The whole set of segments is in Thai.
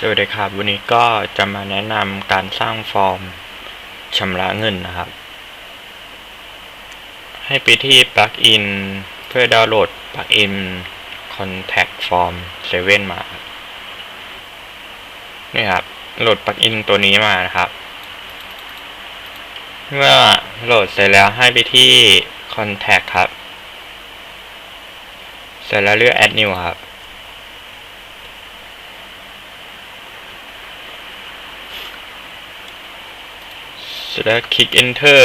สวัสดีครับ วันนี้ก็จะมาแนะนำการสร้างฟอร์มชำระเงินนะครับ ให้ไปที่ปลั๊กอินเพื่อดาวน์โหลดปลั๊กอิน Contact Form 7 มานี่ครับโหลดปลั๊กอินตัวนี้มานะครับ เมื่อโหลดเสร็จแล้วให้ไปที่ Contact ครับ เสร็จแล้วเลือก Add New ครับ ร็จแล้วคลิก enter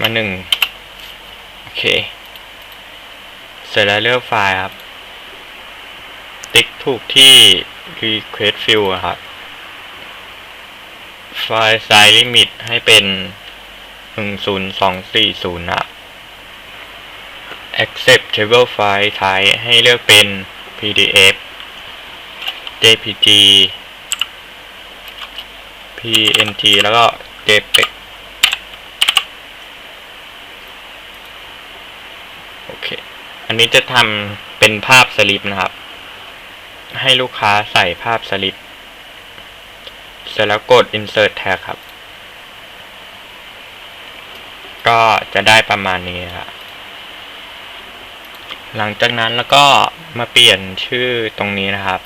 มาหนึ่งโอเค เสร็จแล้วเลือกไฟล์ครับ ติ๊กถูกที่ request field ครับ ไฟล์ size limit ให้เป็น 10240นะ accept table file type ให้เลือกเป็น pdf jpg png แล้วก็ jpeg โอเค อั นนี้จะทำเป็นภาพสลิปนะครับ ให้ลูกค้าใส่ภาพสลิป เสร็จแล้วกด insert tag ครับ ก็จะได้ประมาณนี้ครับหลังจากนั้นแล้วก็มาเปลี่ยนชื่อตรงนี้นะครับ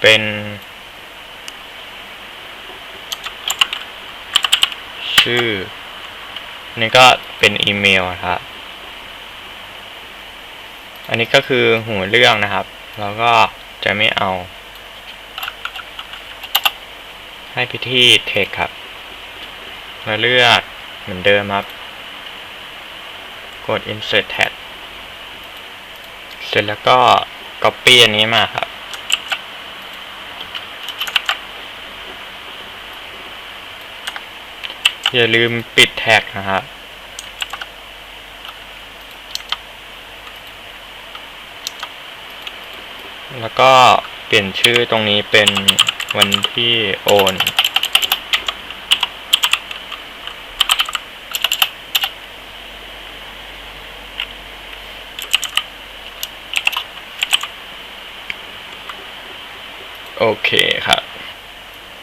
เป็น ชื่อ นี่ก็เป็นอีเมลนะครับ อันนี้ก็คือหัวเรื่องนะครับ แล้วก็จะไม่เอา ให้ไปที่ text ครับ มาเลือกเหมือนเดิมครับ กด insert tag เสร็จแล้วก็ copy อันนี้มาครับ อย่าลืมปิดแท็กนะครับแล้วก็เปลี่ยนชื่อตรงนี้เป็นวันที่โอน โอเคครับ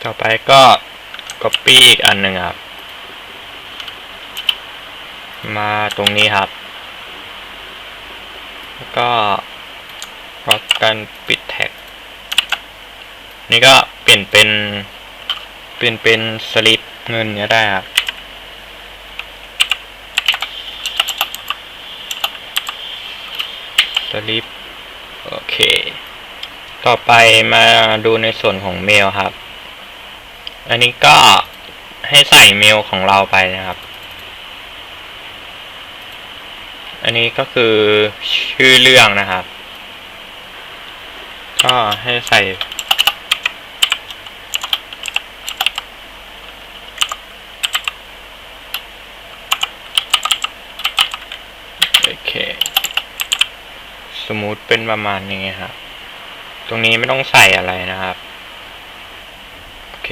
ต่อไปก็ Copy อีกอันหนึ่งครับ มาตรงนี้ครับ แล้วก็ล็อกกันปิดแท็ก นี่ก็เปลี่ยนเป็น เปลี่ยนเป็นสลิปเงินก็ได้ครับสลิปโอเค ต่อไปมาดูในส่วนของเมลครับ อันนี้ก็ให้ใส่เมลของเราไปนะครับ อันนี้ก็คือชื่อเรื่องนะครับ ก็ให้ใส่โอเค สมมุติเป็นประมาณนี้ครับ ตรงนี้ไม่ต้องใส่อะไรนะครับ โอเค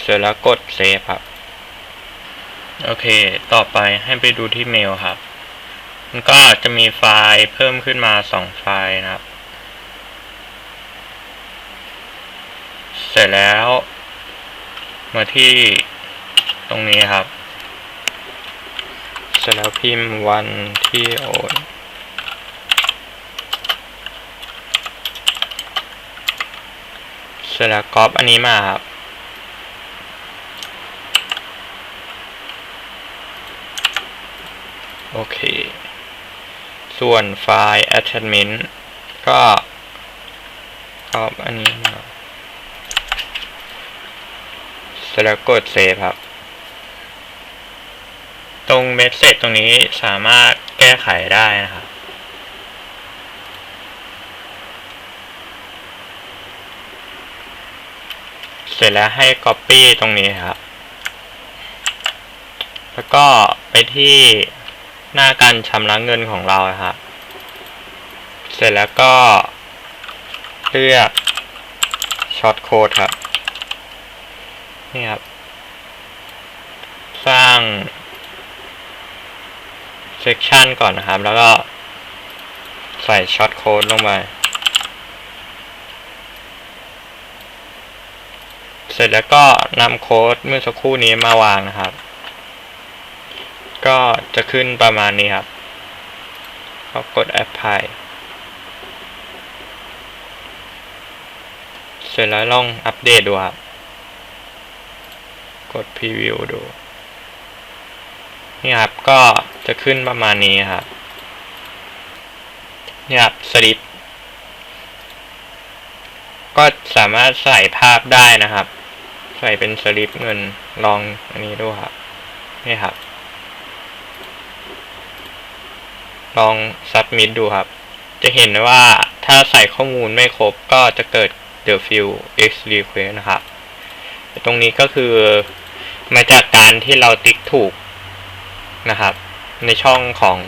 เสร็จแล้วกดเซฟครับ โอเค ต่อไปให้ไปดูที่เมลครับ มันก็จะมีไฟล์เพิ่มขึ้นมาสองไฟล์นะครับ เสร็จแล้ว มาที่ตรงนี้ครับ เสร็จแล้วพิมพ์วันที่โอนเสร็จแล้วก๊อปอันนี้มาครับโอเค ส่วนไฟล์ attachment ก็ก๊อปอันนี้เสร็จแล้วกดเซฟครับ ตรงเมสเซจตรงนี้สามารถแก้ไขได้นะครับเสร็จแล้วให้ Copy ตรงนี้ครับ แล้วก็ไปที่ หน้าการชำระเงินของเราครับ เสร็จแล้วก็เลือกช็อตโค้ดครับ นี่ครับ สร้างเซกชันก่อนนะครับ แล้วก็ใส่ช็อตโค้ดลงไป เสร็จแล้วก็นำโค้ดเมื่อสักครู่นี้มาวางนะครับ ก็จะขึ้นประมาณนี้ครับก็กด apply เสร็จแล้วลองอัปเดตดูครับ กด preview ดู นี่ครับ ก็จะขึ้นประมาณนี้ครับ นี่ครับสลิป ก็สามารถใส่ภาพได้นะครับ ใส่เป็นสลิปเงินลองอันนี้ดูครับ นี่ครับ ลอง submit ดูครับ จะเห็นว่าถ้าใส่ข้อมูลไม่ครบก็จะเกิด the field x request นะครับ ตรงนี้ก็คือมาจากการที่เราติ๊กถูกนะครับ ในช่องของ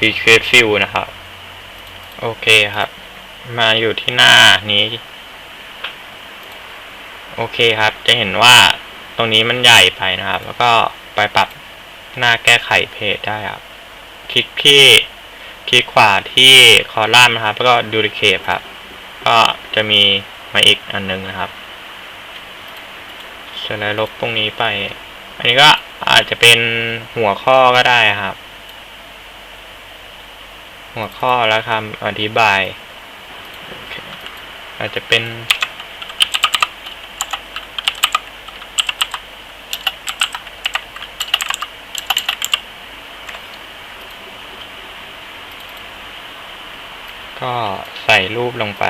request field นะครับ โอเคครับ มาอยู่ที่หน้านี้ โอเคครับ จะเห็นว่าตรงนี้มันใหญ่ไปนะครับ แล้วก็ไปปรับหน้าแก้ไขเพจได้ครับ คลิกที่คลิกขวาที่คอลัมน์นะครับ แล้วก็ดูดิเคทครับ ก็จะมีมาอีกอันหนึงนะครับเสร็จแล้วลบตรงนี้ไป อันนี้ก็อาจจะเป็นหัวข้อก็ได้ครับ หัวข้อแล้วคำอธิบาย อาจจะเป็น ก็ใส่รูปลงไป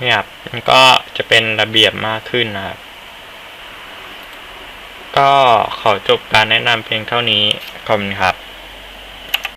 เนี่ยครับมันก็จะเป็นระเบียบมากขึ้นนะครับ ก็ขอจบการแนะนำเพียงเท่านี้ ขอบคุณครับ